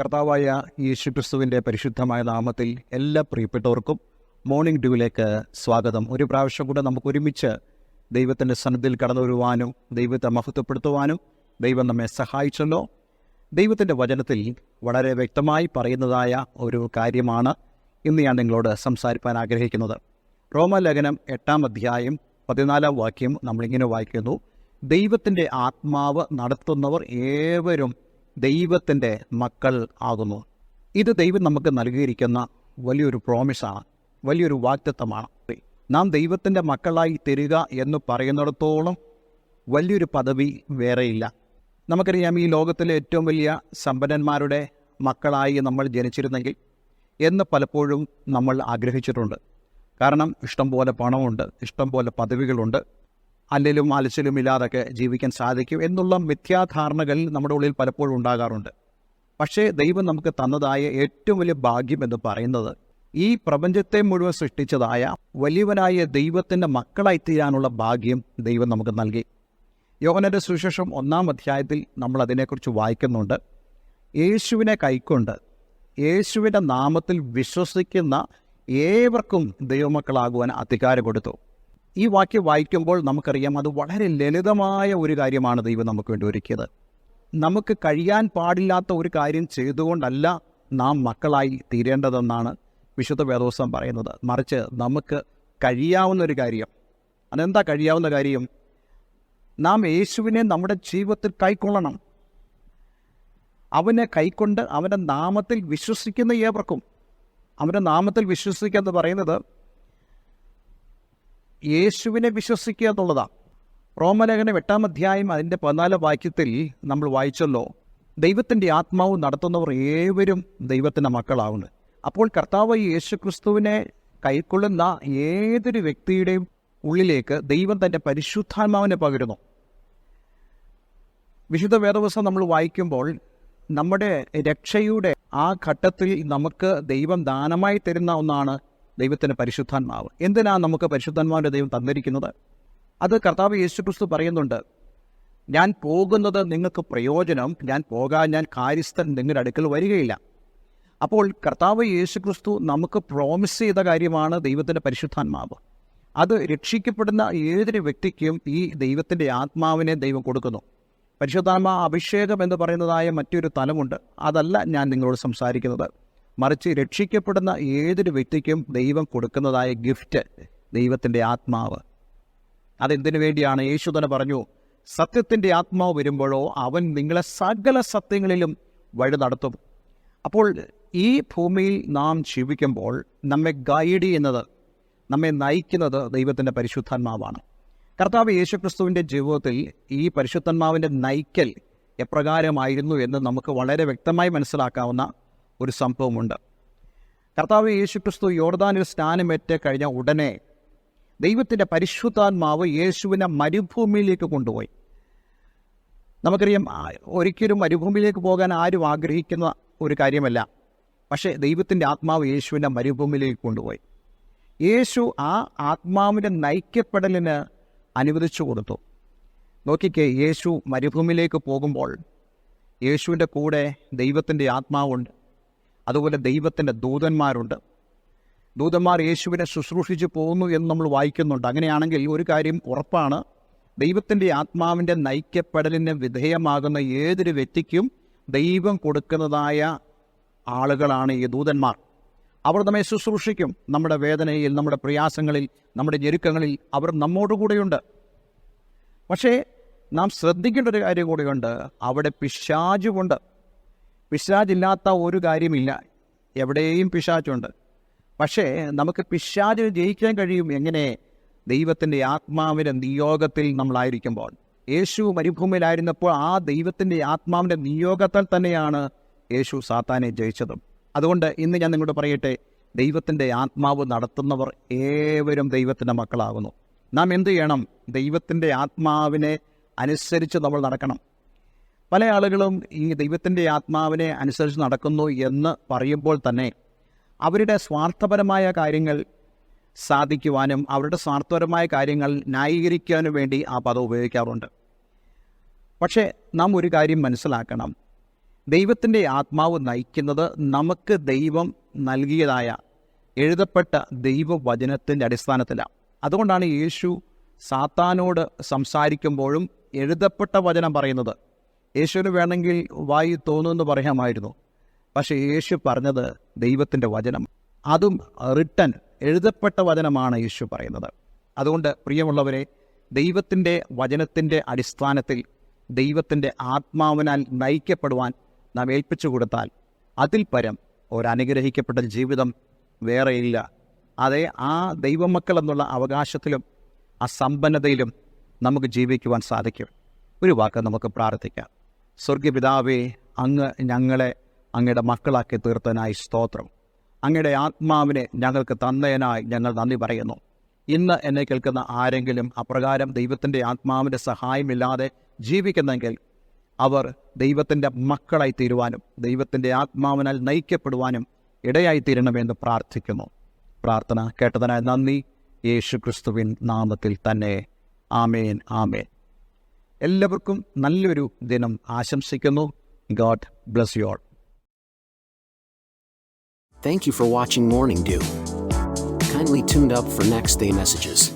കർത്താവായ യേശുക്രിസ്തുവിന്റെ പരിശുദ്ധമായ നാമത്തിൽ എല്ലാ പ്രിയപ്പെട്ടവർക്കും മോർണിംഗ് ഡ്യൂവിലേക്ക് സ്വാഗതം. ഒരു പ്രാവശ്യം കൂടെ നമുക്ക് ഒരുമിച്ച് ദൈവത്തിന്റെ സന്നിധിയിൽ കടന്നു വരുവാനും ദൈവത്തെ മഹത്വപ്പെടുത്തുവാനും ദൈവം നമ്മെ സഹായിച്ചല്ലോ. ദൈവത്തിന്റെ വചനത്തിൽ വളരെ വ്യക്തമായി പറയുന്നതായ ഒരു കാര്യമാണ് ഇന്ന് ഞാൻ നിങ്ങളോട് സംസാരിപ്പാൻ ആഗ്രഹിക്കുന്നത്. റോമലേഖനം എട്ടാം അധ്യായം പതിനാലാം വാക്യം നമ്മളിങ്ങനെ വായിക്കുന്നു. ദൈവത്തിന്റെ ആത്മാവ് നടത്തുന്നവർ ഏവരും ദൈവത്തിന്റെ മക്കൾ ആകുന്നു. ഇത് ദൈവം നമുക്ക് നൽകിയിരിക്കുന്ന വലിയൊരു പ്രോമിസാണ് വലിയൊരു വാക്തത്വമാണ് നാം ദൈവത്തിന്റെ മക്കളായി തരിക എന്ന് പറയുന്നിടത്തോളം വലിയൊരു പദവി വേറെയില്ല. നമുക്കറിയാം ഈ ലോകത്തിലെ ഏറ്റവും വലിയ സമ്പന്നന്മാരുടെ മക്കളായി നമ്മൾ ജനിച്ചിരുന്നെങ്കിൽ എന്ന് പലപ്പോഴും നമ്മൾ ആഗ്രഹിച്ചിട്ടുണ്ട്. കാരണം ഇഷ്ടം പോലെ പണമുണ്ട് ഇഷ്ടം പോലെ പദവികളുണ്ട്. അല്ലിലും അലച്ചിലും ഇല്ലാതൊക്കെ ജീവിക്കാൻ സാധിക്കും എന്നുള്ള മിഥ്യാധാരണകൾ നമ്മുടെ ഉള്ളിൽ പലപ്പോഴും ഉണ്ടാകാറുണ്ട്. പക്ഷേ ദൈവം നമുക്ക് തന്നതായ ഏറ്റവും വലിയ ഭാഗ്യം എന്ന് പറയുന്നത് ഈ പ്രപഞ്ചത്തെ മുഴുവൻ സൃഷ്ടിച്ചതായ വലിയവനായ ദൈവത്തിന്റെ മക്കളായി തീരാനുള്ള ഭാഗ്യം ദൈവം നമുക്ക് നൽകി. യോഹനന്റെ സുശേഷം ഒന്നാം അധ്യായത്തിൽ നമ്മൾ അതിനെക്കുറിച്ച് വായിക്കുന്നുണ്ട്. യേശുവിനെ കൈക്കൊണ്ട് യേശുവിന്റെ നാമത്തിൽ വിശ്വസിക്കുന്ന ഏവർക്കും ദൈവമക്കളാകുവാൻ അധികാരം കൊടുത്തു. ഈ വാക്യം വായിക്കുമ്പോൾ നമുക്കറിയാം അത് വളരെ ലളിതമായ ഒരു കാര്യമാണ് ദൈവം നമുക്ക് വേണ്ടി ഒരുക്കിയത്. നമുക്ക് കഴിയാൻ പാടില്ലാത്ത ഒരു കാര്യം ചെയ്തുകൊണ്ടല്ല നാം മക്കളായി തീരേണ്ടതെന്നാണ് വിശുദ്ധ വേദോസം പറയുന്നത്. മറിച്ച് നമുക്ക് കഴിയാവുന്ന ഒരു കാര്യം. അതെന്താ കഴിയാവുന്ന കാര്യം? നാം യേശുവിനെ നമ്മുടെ ജീവിതത്തിൽ കൈക്കൊള്ളണം. അവനെ കൈക്കൊണ്ട് അവന്റെ നാമത്തിൽ വിശ്വസിക്കുന്ന ഏവർക്കും അവന്റെ നാമത്തിൽ വിശ്വസിക്കുക എന്ന് പറയുന്നത് യേശുവിനെ വിശ്വസിക്കുക എന്നുള്ളതാണ്. റോമലേഖനം എട്ടാം അധ്യായം അതിന്റെ പതിനാല് വാക്യത്തിൽ നമ്മൾ വായിച്ചല്ലോ. ദൈവത്തിന്റെ ആത്മാവ് നടത്തുന്നവർ ഏവരും ദൈവത്തിന്റെ മക്കളാവുന്നു. അപ്പോൾ കർത്താവ് യേശു ക്രിസ്തുവിനെ കൈക്കൊള്ളുന്ന ഏതൊരു വ്യക്തിയുടെയും ഉള്ളിലേക്ക് ദൈവം തന്റെ പരിശുദ്ധാത്മാവിനെ പകരുന്നു. വിശുദ്ധ വേദവസം നമ്മൾ വായിക്കുമ്പോൾ നമ്മുടെ രക്ഷയുടെ ആ ഘട്ടത്തിൽ നമുക്ക് ദൈവം ദാനമായി തരുന്ന ഒന്നാണ് ദൈവത്തിന്റെ പരിശുദ്ധാത്മാവ്. എന്തിനാണ് നമുക്ക് പരിശുദ്ധാത്മാവിന്റെ ദൈവം തന്നിരിക്കുന്നത്? അത് കർത്താവ് യേശുക്രിസ്തു പറയുന്നുണ്ട് ഞാൻ പോകുന്നത് നിങ്ങൾക്ക് പ്രയോജനം ഞാൻ പോകാൻ ഞാൻ കാര്യസ്ഥൻ നിങ്ങളുടെ അടുക്കൽ വരികയില്ല. അപ്പോൾ കർത്താവ് യേശുക്രിസ്തു നമുക്ക് പ്രോമിസ് ചെയ്ത കാര്യമാണ് ദൈവത്തിന്റെ പരിശുദ്ധാത്മാവ്. അത് രക്ഷിക്കപ്പെടുന്ന ഏതൊരു വ്യക്തിക്കും ഈ ദൈവത്തിന്റെ ആത്മാവിനെ ദൈവം കൊടുക്കുന്നു. പരിശുദ്ധാത്മാ അഭിഷേകം എന്ന് പറയുന്നതായ മറ്റൊരു തലമുണ്ട് അതല്ല ഞാൻ നിങ്ങളോട് സംസാരിക്കുന്നത്. മറിച്ച് രക്ഷിക്കപ്പെടുന്ന ഏതൊരു വ്യക്തിക്കും ദൈവം കൊടുക്കുന്നതായ ഗിഫ്റ്റ് ദൈവത്തിന്റെ ആത്മാവ്. അതെന്തിനു വേണ്ടിയാണ്? യേശു തന്നെ പറഞ്ഞു സത്യത്തിന്റെ ആത്മാവ് വരുമ്പോഴോ അവൻ നിങ്ങളെ സകല സത്യങ്ങളിലും വഴി നടത്തും. അപ്പോൾ ഈ ഭൂമിയിൽ നാം ജീവിക്കുമ്പോൾ നമ്മെ ഗൈഡ് ചെയ്യുന്നത് നമ്മെ നയിക്കുന്നത് ദൈവത്തിന്റെ പരിശുദ്ധാത്മാവാണ്. കർത്താവ് യേശുക്രിസ്തുവിന്റെ ജീവിതത്തിൽ ഈ പരിശുദ്ധാത്മാവിന്റെ നയിക്കൽ എപ്രകാരമായിരുന്നു എന്ന് നമുക്ക് വളരെ വ്യക്തമായി മനസ്സിലാക്കാവുന്ന ഒരു സംഭവമുണ്ട്. കർത്താവ് യേശുക്രിസ്തു യോർദാനിൽ സ്നാനമേറ്റ് കഴിഞ്ഞ ഉടനെ ദൈവത്തിന്റെ പരിശുദ്ധാത്മാവ് യേശുവിനെ മരുഭൂമിയിലേക്ക് കൊണ്ടുപോയി. നമുക്കറിയാം ഒരിക്കലും മരുഭൂമിയിലേക്ക് പോകാൻ ആരും ആഗ്രഹിക്കുന്ന ഒരു കാര്യമല്ല. പക്ഷേ ദൈവത്തിന്റെ ആത്മാവ് യേശുവിനെ മരുഭൂമിയിലേക്ക് കൊണ്ടുപോയി. യേശു ആ ആത്മാവിന്റെ നയിക്കപ്പെടലിന് അനുവദിച്ചു കൊടുത്തു. നോക്കിക്കേ യേശു മരുഭൂമിയിലേക്ക് പോകുമ്പോൾ യേശുവിന്റെ കൂടെ ദൈവത്തിന്റെ ആത്മാവുണ്ട്. അതുപോലെ ദൈവത്തിന്റെ ദൂതന്മാരുണ്ട്. ദൂതന്മാർ യേശുവിനെ ശുശ്രൂഷിച്ച് പോകുന്നു എന്ന് നമ്മൾ വായിക്കുന്നുണ്ട്. അങ്ങനെയാണെങ്കിൽ ഒരു കാര്യം ഉറപ്പാണ്. ദൈവത്തിന്റെ ആത്മാവിന്റെ നയിക്കപ്പെടലിന് വിധേയമാകുന്ന ഏതൊരു വ്യക്തിക്കും ദൈവം കൊടുക്കുന്നതായ ആളുകളാണ് ഈ ദൂതന്മാർ. അവർ നമ്മെ ശുശ്രൂഷിക്കും. നമ്മുടെ വേദനയിൽ നമ്മുടെ പ്രയാസങ്ങളിൽ നമ്മുടെ ഞെരുക്കങ്ങളിൽ അവർ നമ്മോടുകൂടെയുണ്ട് പക്ഷേ നാം ശ്രദ്ധിക്കേണ്ട ഒരു കാര്യം കൂടിയുണ്ട്. അവിടെ പിശാചുമുണ്ട്. പിശാചില്ലാത്ത ഒരു കാര്യമില്ല. എവിടെയും പിശാചുണ്ട്. പക്ഷേ നമുക്ക് പിശാച് ജയിക്കാൻ കഴിയും എങ്ങനെ? ദൈവത്തിന്റെ ആത്മാവിന്റെ നിയോഗത്തിൽ നമ്മളായിരിക്കുമ്പോൾ. യേശു മരുഭൂമിയിലായിരുന്നപ്പോൾ ആ ദൈവത്തിന്റെ ആത്മാവിന്റെ നിയോഗത്താൽ തന്നെയാണ് യേശു സാത്താനെ ജയിച്ചതും. അതുകൊണ്ട് ഇന്ന് ഞാൻ നിങ്ങളോട് പറയട്ടെ ദൈവത്തിന്റെ ആത്മാവ് നടത്തുന്നവർ ഏവരും ദൈവത്തിന്റെ മക്കളാകുന്നു. നാം എന്ത് ചെയ്യണം? ദൈവത്തിന്റെ ആത്മാവിനെ അനുസരിച്ച് നമ്മൾ നടക്കണം. പല ആളുകളും ഈ ദൈവത്തിന്റെ ആത്മാവിനെ അനുസരിച്ച് നടക്കുന്നു എന്ന് പറയുമ്പോൾ തന്നെ അവരുടെ സ്വാർത്ഥപരമായ കാര്യങ്ങൾ സാധിക്കുവാനും അവരുടെ സ്വാർത്ഥപരമായ കാര്യങ്ങൾ ന്യായീകരിക്കാനും വേണ്ടി ആ പദം ഉപയോഗിക്കാറുണ്ട്. പക്ഷേ നാം ഒരു കാര്യം മനസ്സിലാക്കണം. ദൈവത്തിന്റെ ആത്മാവ് നയിക്കുന്നത് നമുക്ക് ദൈവം നൽകിയതായ എഴുതപ്പെട്ട ദൈവവചനത്തിന്റെ അടിസ്ഥാനത്തിലാണ്. അതുകൊണ്ടാണ് യേശു സാത്താനോട് സംസാരിക്കുമ്പോഴും എഴുതപ്പെട്ട വചനം പറയുന്നത്. യേശുവിന് വേണമെങ്കിൽ വായി തോന്നുമെന്ന് പറയാമായിരുന്നു. പക്ഷേ യേശു പറഞ്ഞത് ദൈവത്തിന്റെ വചനം. അതും റിട്ടൺ എഴുതപ്പെട്ട വചനമാണ് യേശു പറയുന്നത്. അതുകൊണ്ട് പ്രിയമുള്ളവരെ ദൈവത്തിന്റെ വചനത്തിന്റെ അടിസ്ഥാനത്തിൽ ദൈവത്തിന്റെ ആത്മാവിനാൽ നയിക്കപ്പെടുവാൻ നാം ഏൽപ്പിച്ചു കൊടുത്താൽ അതിൽ പരം ഒരനുഗ്രഹിക്കപ്പെട്ട ജീവിതം വേറെയില്ല അതെ ആ ദൈവമക്കൾ എന്നുള്ള അവകാശത്തിലും ആ സമ്പന്നതയിലും നമുക്ക് ജീവിക്കുവാൻ സാധിക്കും. ഒരു വാക്ക് നമുക്ക് പ്രാർത്ഥിക്കാം. സ്വർഗപിതാവേ അങ്ങ് ഞങ്ങളെ അങ്ങയുടെ മക്കളാക്കി തീർത്തനായി സ്തോത്രം. അങ്ങയുടെ ആത്മാവിനെ ഞങ്ങൾക്ക് തന്നതിനായി ഞങ്ങൾ നന്ദി പറയുന്നു. ഇന്ന് എന്നെ കേൾക്കുന്ന ആരെങ്കിലും അപ്രകാരം ദൈവത്തിന്റെ ആത്മാവിന്റെ സഹായമില്ലാതെ ജീവിക്കുന്നെങ്കിൽ അവർ ദൈവത്തിന്റെ മക്കളായി തീരുവാനും ദൈവത്തിന്റെ ആത്മാവിനാൽ നയിക്കപ്പെടുവാനും ഇടയായി തീരണമെന്ന് പ്രാർത്ഥിക്കുന്നു. പ്രാർത്ഥന കേട്ടതിനായി നന്ദി. യേശു ക്രിസ്തുവിൻ നാമത്തിൽ തന്നെ. ആമേൻ ആമേൻ. എല്ലാവർക്കും നല്ലൊരു ദിനം ആശംസിക്കുന്നു. God bless you all thank you for watching morning dew kindly tuned up for next day messages